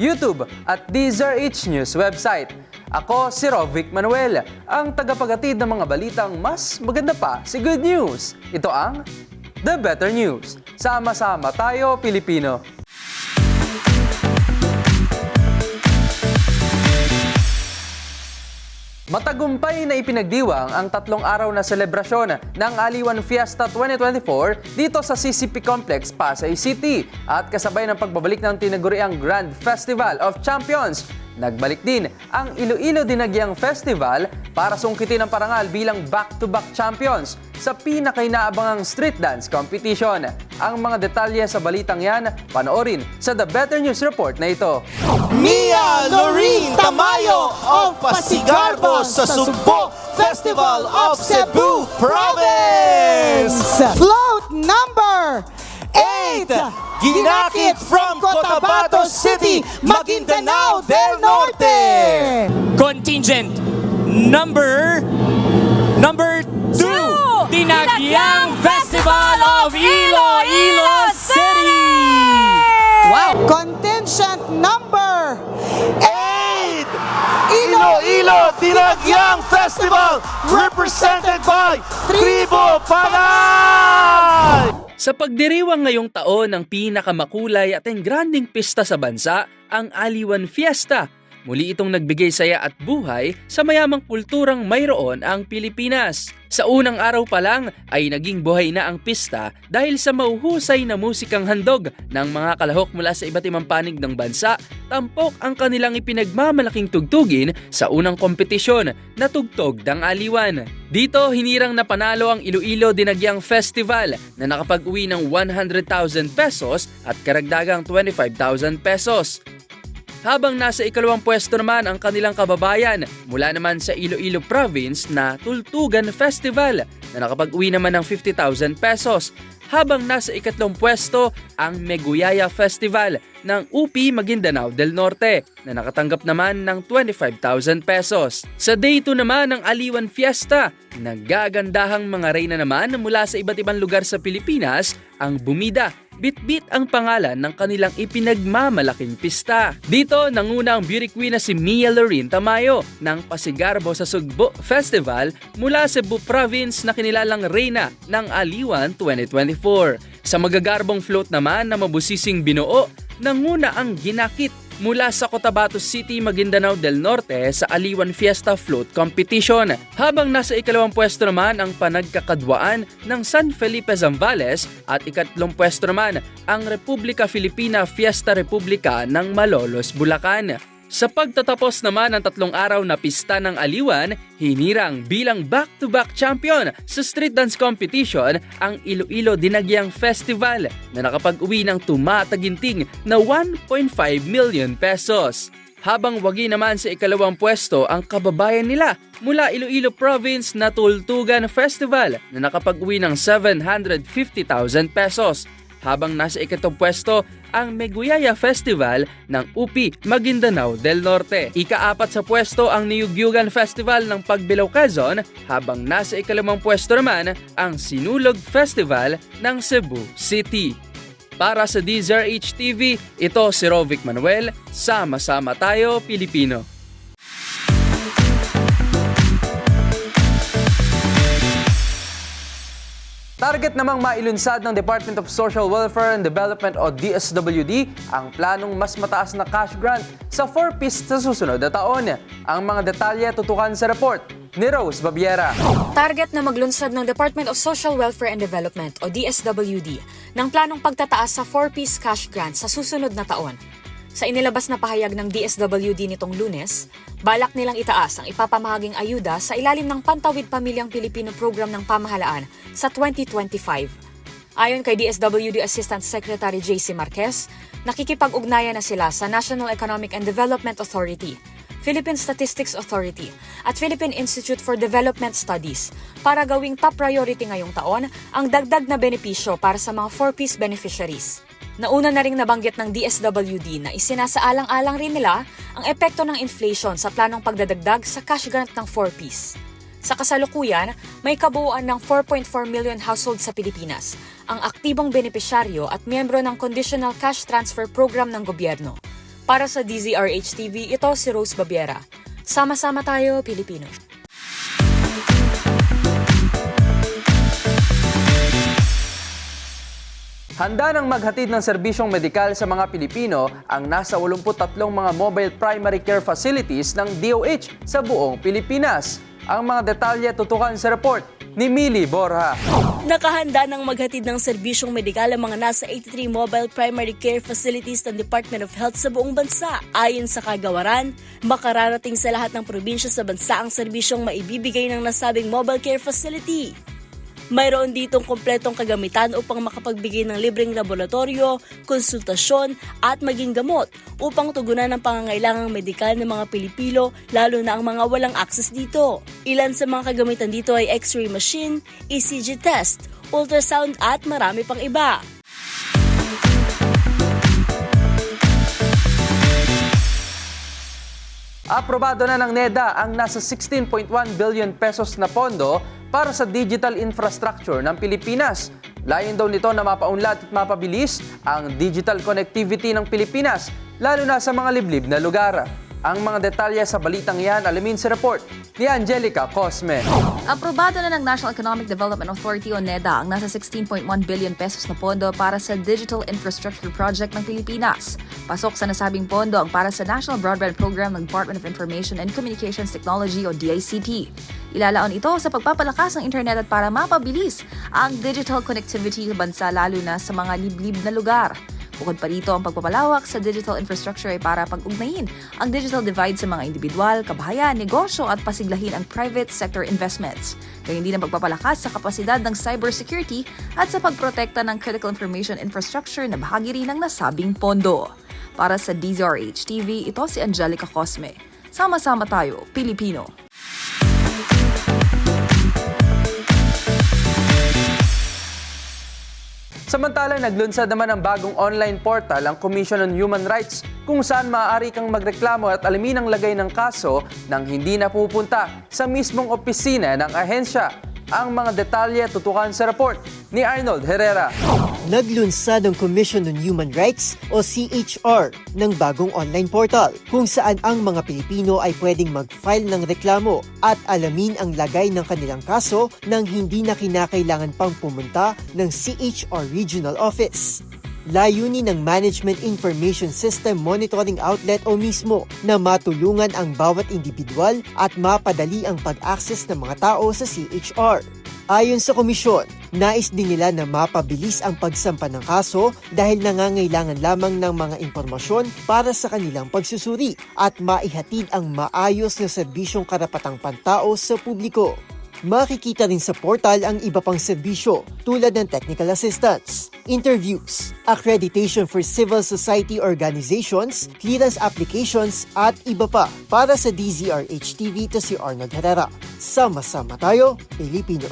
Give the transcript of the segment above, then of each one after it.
YouTube at DZRH News website. Ako si Rovic Manuel, ang tagapagatid ng mga balitang mas maganda pa si Good News. Ito ang The Better News. Sama-sama tayo, Pilipino. Matagumpay na ipinagdiwang ang tatlong araw na selebrasyon ng Aliwan Fiesta 2024 dito sa CCP Complex, Pasay City at kasabay ng pagbabalik ng tinaguriang Grand Festival of Champions. Nagbalik din ang Iloilo Dinagyang Festival para sungkitin ang parangal bilang back-to-back champions sa pinakainaabangang street dance competition. Ang mga detalye sa balitang yan, panoorin sa The Better News Report na ito. Mia Loreen Tamayo of Pasigarbo sa Sugbo Festival of Cebu Province. Float number 8. Ginakit from Cotabato City, Maguindanao del Norte. contingent number number two, Dinagyang Festival of Iloilo City. Wow! Contingent number 8. Iloilo Dinagyang Festival represented by Tribo Panay. Sa pagdiriwang ngayong taon ng pinakamakulay at engranding pista sa bansa, ang Aliwan Fiesta. Muli itong nagbigay saya at buhay sa mayamang kulturang mayroon ang Pilipinas. Sa unang araw pa lang ay naging buhay na ang pista dahil sa mauhusay na musikang handog ng mga kalahok mula sa iba't ibang panig ng bansa, tampok ang kanilang ipinagmamalaking tugtugin sa unang kompetisyon na tugtog ng Aliwan. Dito, hinirang na panalo ang Iloilo Dinagyang Festival na nakapag-uwi ng 100,000 pesos at karagdagang 25,000 pesos. Habang nasa ikalawang pwesto naman ang kanilang kababayan mula naman sa Iloilo Province na Tultugan Festival na nakapag-uwi naman ng 50,000 pesos. Habang nasa ikatlong pwesto ang Meguyaya Festival ng UP Maguindanao del Norte na nakatanggap naman ng 25,000 pesos. Sa day 2 naman ng Aliwan Fiesta, naggagandahang mga reyna naman mula sa iba't ibang lugar sa Pilipinas ang bumida bitbit ang pangalan ng kanilang ipinagmamalaking pista. Dito, nanguna ang beauty queen na si Mia Loreen Tamayo ng Pasigarbo sa Sugbo Festival mula Cebu Province na kinilalang reyna ng Aliwan 2024. Sa magagarbong float naman na mabusising binuo, nanguna ang ginakit mula sa Cotabato City, Maguindanao del Norte sa Aliwan Fiesta Float Competition. Habang nasa ikalawang pwesto naman ang panagkakadwaan ng San Felipe Zambales at ikatlong pwesto naman ang Republika Filipina Fiesta Republika ng Malolos, Bulacan. Sa pagtatapos naman ng tatlong araw na pista ng Aliwan, hinirang bilang back-to-back champion sa street dance competition ang Iloilo Dinagyang Festival na nakapag-uwi ng tumataginting na 1.5 million pesos. Habang wagi naman sa ikalawang pwesto ang kababayan nila mula Iloilo Province na Tultugan Festival na nakapag-uwi ng 750,000 pesos habang nasa ikatong pwesto ang Meguyaya Festival ng UP Maguindanao del Norte. Ikaapat sa pwesto ang Niyugyugan Festival ng Pagbilao Quezon habang nasa ikalimang pwesto naman ang Sinulog Festival ng Cebu City. Para sa DZRH TV, ito si Rovic Manuel, sama-sama tayo Pilipino. Target namang mailunsad ng Department of Social Welfare and Development o DSWD ang planong mas mataas na cash grant sa 4Ps sa susunod na taon. Ang mga detalye tutukan sa report ni Rose Babiera. Target na maglunsad ng Department of Social Welfare and Development o DSWD ng planong pagtataas sa 4-piece cash grant sa susunod na taon. Sa inilabas na pahayag ng DSWD nitong lunes, balak nilang itaas ang ipapamahaging ayuda sa ilalim ng Pantawid Pamilyang Pilipino Program ng Pamahalaan sa 2025. Ayon kay DSWD Assistant Secretary JC Marquez, nakikipag-ugnayan na sila sa National Economic and Development Authority, Philippine Statistics Authority at Philippine Institute for Development Studies para gawing top priority ngayong taon ang dagdag na benepisyo para sa mga 4-piece beneficiaries. Nauna na ring nabanggit ng DSWD na isinasaalang-alang rin nila ang epekto ng inflation sa planong pagdadagdag sa cash grant ng 4-piece. Sa kasalukuyan, may kabuuan ng 4.4 million household sa Pilipinas, ang aktibong benepisyaryo at miyembro ng Conditional Cash Transfer Program ng gobyerno. Para sa DZRH TV, ito si Rose Babiera. Sama-sama tayo, Pilipino. Handa nang maghatid ng serbisyong medikal sa mga Pilipino ang nasa 83 mga mobile primary care facilities ng DOH sa buong Pilipinas. Ang mga detalye tutukan sa report ni Mili Borja. Nakahanda ng maghatid ng serbisyong medikal ang mga nasa 83 mobile primary care facilities ng Department of Health sa buong bansa. Ayon sa kagawaran, makararating sa lahat ng probinsya sa bansa ang serbisyong maibibigay ng nasabing mobile care facility. Mayroon ditong kompletong kagamitan upang makapagbigay ng libreng laboratorio, konsultasyon at maging gamot upang tugunan ang pangangailangang medikal ng mga Pilipino lalo na ang mga walang access dito. Ilan sa mga kagamitan dito ay x-ray machine, ECG test, ultrasound at marami pang iba. Aprobado na ng NEDA ang nasa 16.1 billion pesos na pondo para sa digital infrastructure ng Pilipinas. Layon daw nito na mapaunlad at mapabilis ang digital connectivity ng Pilipinas, lalo na sa mga liblib na lugar. Ang mga detalye sa balitang yan alamin sa report ni Angelica Cosme. Aprobado na ng National Economic Development Authority o NEDA ang nasa 16.1 billion pesos na pondo para sa Digital Infrastructure Project ng Pilipinas. Pasok sa nasabing pondo ang para sa National Broadband Program ng Department of Information and Communications Technology o DICT. Ilalaon ito sa pagpapalakas ng internet at para mapabilis ang digital connectivity sa bansa lalo na sa mga liblib na lugar. Bukod pa rito, ang pagpapalawak sa digital infrastructure ay para pag-ugnayin ang digital divide sa mga individual, kabahayan, negosyo at pasiglahin ang private sector investments. Gayun din ang pagpapalakas sa kapasidad ng cybersecurity at sa pagprotekta ng critical information infrastructure na bahagi rin ng nasabing pondo. Para sa DZRH TV, ito si Angelica Cosme. Sama-sama tayo, Pilipino. Samantala, naglunsad naman ang bagong online portal ang Commission on Human Rights kung saan maaari kang magreklamo at alamin ang lagay ng kaso nang hindi napupunta sa mismong opisina ng ahensya. Ang mga detalye tutukan sa report ni Arnold Herrera. Naglunsad ang Commission on Human Rights o CHR ng bagong online portal kung saan ang mga Pilipino ay pwedeng mag-file ng reklamo at alamin ang lagay ng kanilang kaso nang hindi na kinakailangan pang pumunta ng CHR Regional Office. Layunin ng Management Information System Monitoring Outlet o mismo na matulungan ang bawat individual at mapadali ang pag-access ng mga tao sa CHR. Ayon sa komisyon, nais din nila na mapabilis ang pagsampa ng kaso dahil nangangailangan lamang ng mga impormasyon para sa kanilang pagsusuri at maihatid ang maayos na serbisyong karapatang pantao sa publiko. Makikita rin sa portal ang iba pang serbisyo tulad ng technical assistance, interviews, accreditation for civil society organizations, clearance applications at iba pa. Para sa DZRH TV to si Arnold Herrera. Sama-sama tayo, Pilipino.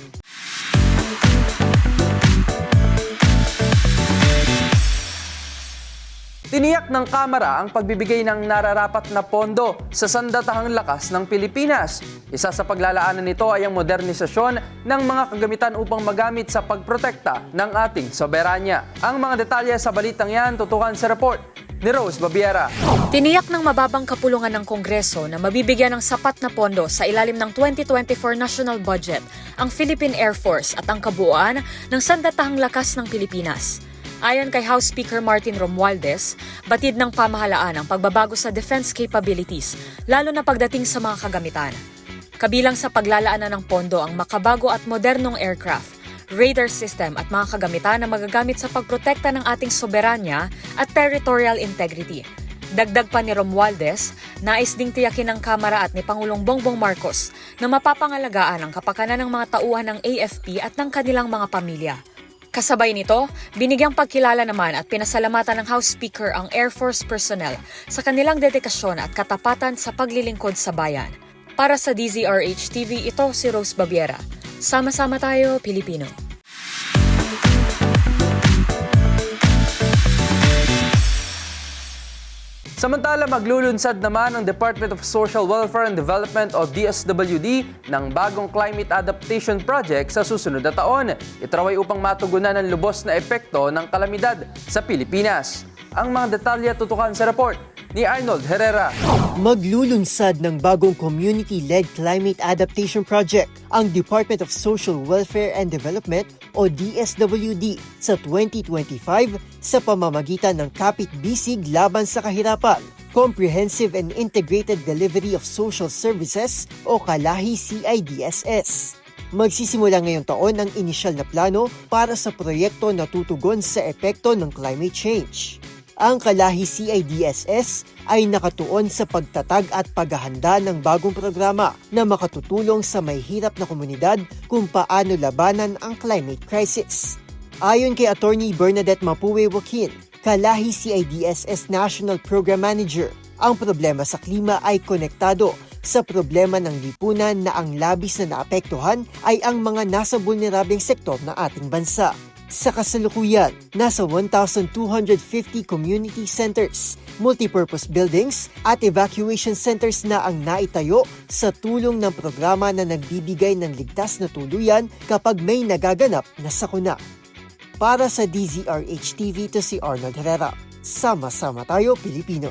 Tiniyak ng Kamara ang pagbibigay ng nararapat na pondo sa sandatahang lakas ng Pilipinas. Isa sa paglalaanan nito ay ang modernisasyon ng mga kagamitan upang magamit sa pagprotekta ng ating soberanya. Ang mga detalye sa balitang yan tutukan sa report ni Rose Babiera. Tiniyak ng mababang kapulungan ng Kongreso na mabibigyan ng sapat na pondo sa ilalim ng 2024 national budget ang Philippine Air Force at ang kabuuan ng sandatahang lakas ng Pilipinas. Ayon kay House Speaker Martin Romualdez, batid ng pamahalaan ang pagbabago sa defense capabilities, lalo na pagdating sa mga kagamitan. Kabilang sa paglalaanan ng pondo ang makabago at modernong aircraft, radar system at mga kagamitan na magagamit sa pagprotekta ng ating soberanya at territorial integrity. Dagdag pa ni Romualdez, nais ding tiyakin ng Kamara at ni Pangulong Bongbong Marcos na mapapangalagaan ang kapakanan ng mga tauhan ng AFP at ng kanilang mga pamilya. Kasabay nito, binigyang pagkilala naman at pinasalamatan ng House Speaker ang Air Force personnel sa kanilang dedikasyon at katapatan sa paglilingkod sa bayan. Para sa DZRH TV, ito si Rose Babiera. Sama-sama tayo, Pilipino. Samantala, maglulunsad naman ang Department of Social Welfare and Development o DSWD ng bagong Climate Adaptation Project sa susunod na taon. Ito raw ay upang matugunan ang lubos na epekto ng kalamidad sa Pilipinas. Ang mga detalye tutukan sa report ni Arnold Herrera. Maglulunsad ng bagong Community-Led Climate Adaptation Project ang Department of Social Welfare and Development o DSWD sa 2025 sa pamamagitan ng Kapit Bisig Laban sa Kahirapan, Comprehensive and Integrated Delivery of Social Services o Kalahi CIDSS. Magsisimula ngayong taon ang inisyal na plano para sa proyekto na tutugon sa epekto ng climate change. Ang Kalahi CIDSS ay nakatuon sa pagtatag at paghahanda ng bagong programa na makatutulong sa may hirap na komunidad kung paano labanan ang climate crisis. Ayon kay Attorney Bernadette Mapue Joaquin, Kalahi CIDSS National Program Manager, ang problema sa klima ay konektado sa problema ng lipunan na ang labis na naapektuhan ay ang mga nasa vulnerableng sektor ng ating bansa. Sa kasalukuyan, nasa 1,250 community centers, multipurpose buildings at evacuation centers na ang naitayo sa tulong ng programa na nagbibigay ng ligtas na tuluyan kapag may nagaganap na sakuna. Para sa DZRH TV to si Arnold Herrera. Sama-sama tayo, Pilipino.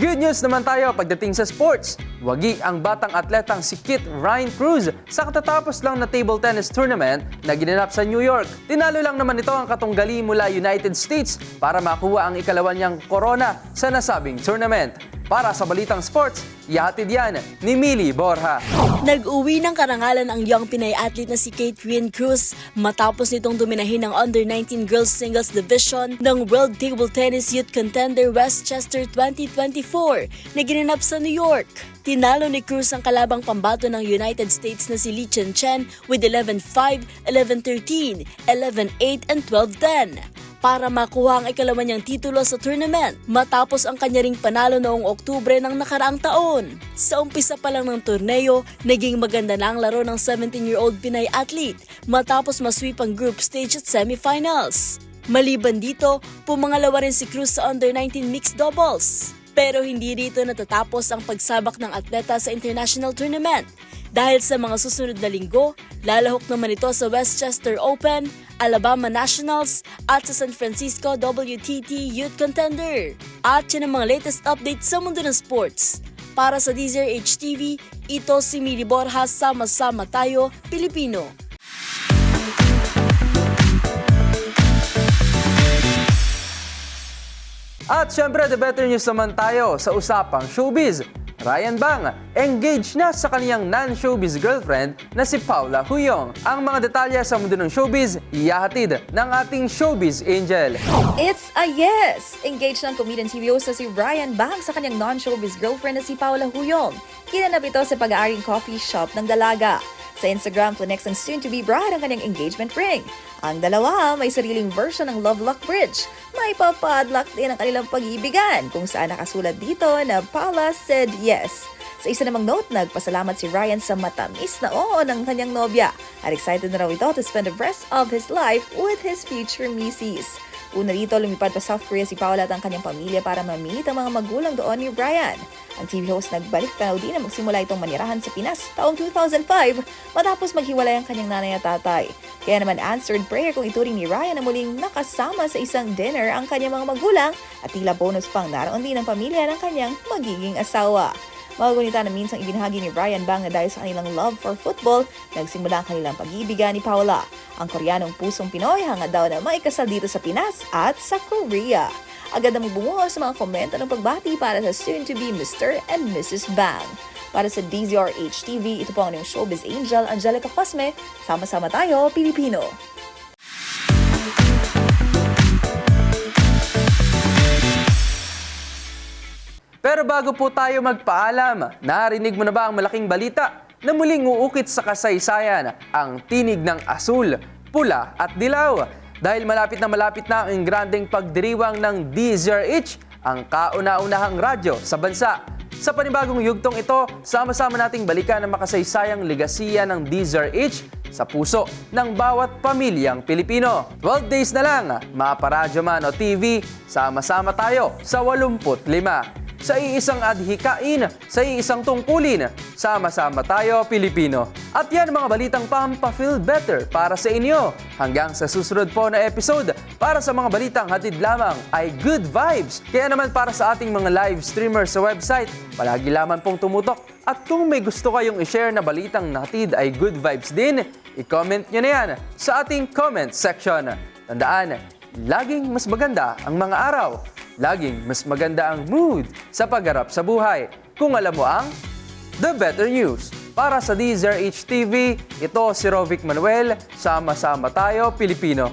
Good news naman tayo pagdating sa sports. Wagi ang batang atletang si Kit Ryan Cruz sa katatapos lang na table tennis tournament na ginanap sa New York. Tinalo lang naman ito ang katunggali mula United States para makuha ang ikalawa niyang corona sa nasabing tournament. Para sa Balitang Sports, ihatid yan ni Mili Borja. Nag-uwi ng karangalan ang young Pinay athlete na si Kate Ryan Cruz matapos nitong dominahin ang Under-19 Girls Singles Division ng World Table Tennis Youth Contender Westchester 2024 na ginanap sa New York. Tinalo ni Cruz ang kalabang pambato ng United States na si Li Chen Chen with 11-5, 11-13, 11-8 and 12-10 para makuha ang ikalawa niyang titulo sa tournament matapos ang kanya ring panalo noong Oktubre ng nakaraang taon. Sa umpisa pa lang ng torneo, naging maganda na ang laro ng 17-year-old Pinay athlete matapos masweep ang group stage at semifinals. Maliban dito, pumangalawa rin si Cruz sa under-19 mixed doubles. Pero hindi rito natatapos ang pagsabak ng atleta sa international tournament dahil sa mga susunod na linggo, lalahok naman ito sa Westchester Open, Alabama Nationals at sa San Francisco WTT Youth Contender. At yan ang mga latest updates sa mundo ng sports. Para sa DZRH TV, ito si Mili Borja, sama-sama tayo, Pilipino. At syempre, the better news naman tayo sa usapang showbiz. Ryan Bang, engaged na sa kaniyang non-showbiz girlfriend na si Paula Huyong. Ang mga detalye sa mundo ng showbiz, iyahatid ng ating showbiz angel. It's a yes! Engaged ng comedian na si Ryan Bang sa kanyang non-showbiz girlfriend na si Paula Huyong. Kinanap ito sa pag-aaring coffee shop ng dalaga. Sa Instagram, flex ang soon-to-be bride ang kanyang engagement ring. Ang dalawa may sariling version ng Love Luck Bridge. May papadlock din ang kanilang pag-iibigan kung saan nakasulat dito na Paula said yes. Sa isa namang note, nagpasalamat si Ryan sa matamis na oo ng kanyang nobya at excited na raw ito to spend the rest of his life with his future misis. Una dito, lumipad pa South Korea si Paula at ang kanyang pamilya para ma-meet ang mga magulang doon ni Brian. Ang TV host nagbalik tanaw din na magsimula itong manirahan sa Pinas taong 2005 matapos maghiwalay ang kanyang nanay at tatay. Kaya naman answered prayer kung ituring ni Ryan na muling nakasama sa isang dinner ang kanyang mga magulang at tila bonus pang naroon din ang pamilya ng kanyang magiging asawa. Magugunita na minsang ibinahagi ni Ryan Bang na dahil sa kanilang love for football, nagsimula ang kanilang pag-ibigan ni Paula. Ang koreanong pusong Pinoy hangad daw na maikasal dito sa Pinas at sa Korea. Agad na bumuhos sa mga komento ng pagbati para sa soon-to-be Mr. and Mrs. Bang. Para sa DZRH TV, ito po ang inyong showbiz angel, Angelica Cosme. Sama-sama tayo, Pilipino. Pero bago po tayo magpaalam, narinig mo na ba ang malaking balita na muling uukit sa kasaysayan ang tinig ng asul, pula at dilaw? Dahil malapit na malapit na ang grandeng pagdiriwang ng DZRH, ang kauna-unahang radyo sa bansa. Sa panibagong yugtong ito, sama-sama nating balikan ang makasaysayang legasiya ng DZRH sa puso ng bawat pamilyang Pilipino. 12 days na lang, maparadyo man o TV, sama-sama tayo sa 85 sa iisang adhikain, sa iisang tungkulin. Sama-sama tayo, Pilipino. At yan mga balitang pampa-feel better para sa inyo. Hanggang sa susunod po na episode, para sa mga balitang hatid lamang ay good vibes. Kaya naman para sa ating mga live streamers sa website, palagi lamang pong tumutok. At kung may gusto kayong i-share na balitang hatid ay good vibes din, i-comment nyo na yan sa ating comment section. Tandaan, laging mas maganda ang mga araw laging mas maganda ang mood sa pagharap sa buhay. Kung alam mo ang The Better News. Para sa DZRH TV, ito si Rovic Manuel. Sama-sama tayo, Pilipino.